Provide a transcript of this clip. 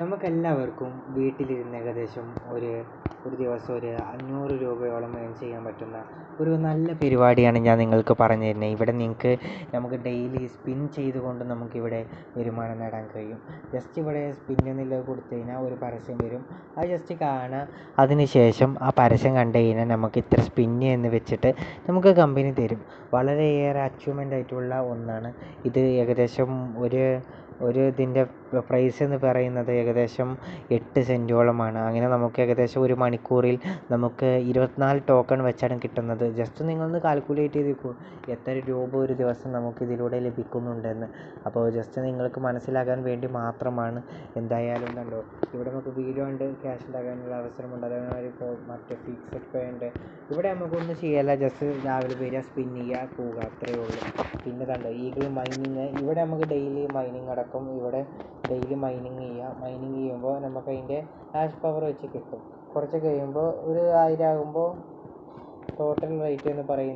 നമുക്കെല്ലാവർക്കും വീട്ടിലിരുന്ന് ഏകദേശം ഒരു ഒരു ദിവസം ഒരു അഞ്ഞൂറ് രൂപയോളം ഏൺ ചെയ്യാൻ പറ്റുന്ന ഒരു നല്ല പരിപാടിയാണ് ഞാൻ നിങ്ങൾക്ക് പറഞ്ഞു തരുന്നത്. ഇവിടെ നിങ്ങൾക്ക് നമുക്ക് ഡെയിലി സ്പിൻ ചെയ്തുകൊണ്ട് നമുക്കിവിടെ വരുമാനം നേടാൻ കഴിയും. ജസ്റ്റ് ഇവിടെ സ്പിൻ എന്നുള്ളത് കൊടുത്തു കഴിഞ്ഞാൽ ഒരു പരസ്യം വരും. അത് ജസ്റ്റ് കാണുക. അതിന് ശേഷം ആ പരസ്യം കണ്ടു കഴിഞ്ഞാൽ നമുക്ക് ഇത്ര സ്പിന്ന് എന്ന് വെച്ചിട്ട് നമുക്ക് കമ്പനി തരും. വളരെയേറെ അച്ചീവ്മെന്റ് ആയിട്ടുള്ള ഒന്നാണ്. ഇത് ഏകദേശം ഒരു ഒരു ഇതിന്റെ പ്രൈസ് എന്ന് പറയുന്നത് ഏകദേശം എട്ട് സെന്റോളമാണ് അങ്ങനെ നമുക്ക് ഏകദേശം ഒരു മണിക്കൂറിൽ നമുക്ക് ഇരുപത്തിനാല് ടോക്കൺ വെച്ചാണ് കിട്ടുന്നത്. ജസ്റ്റ് നിങ്ങളൊന്ന് കാൽക്കുലേറ്റ് ചെയ്ത് നോക്കൂ എത്ര രൂപ ഒരു ദിവസം നമുക്ക് ഇതിലൂടെ ലഭിക്കുന്നുണ്ടെന്ന്. അപ്പോൾ ജസ്റ്റ് നിങ്ങൾക്ക് മനസ്സിലാകാൻ വേണ്ടി മാത്രമാണ് എന്തായാലും കണ്ടോ. ഇവിടെ നമുക്ക് വീഡിയോ ഉണ്ട് ക്യാഷ് ഉണ്ടാക്കാനുള്ള അവസരമുണ്ട്. അതേമാതിരി മറ്റേ ഫിക്സഡ് പേ ഉണ്ട്. ഇവിടെ നമുക്കൊന്നും ചെയ്യല്ല. ജസ്റ്റ് രാവിലെ വരിക സ്പിൻ ചെയ്യുക പോവുക. അത്രയേ ഉള്ളൂ. പിന്നെ കണ്ടോ ഈഗിൾ മൈനിങ് ഇവിടെ നമുക്ക് ഡെയിലി മൈനിങ് നടക്കും. ഇവിടെ ഡെയിലി മൈനിങ് ചെയ്യുക മൈനിങ് ചെയ്യുമ്പോൾ നമുക്ക് അതിന്റെ ഹാഷ് പവർ വെച്ച് കിട്ടും. കുറച്ച് കഴിയുമ്പോൾ ഒരു ആയിരം ആകുമ്പോൾ ടോട്ടൽ റേറ്റ് എന്ന് പറയുന്നത്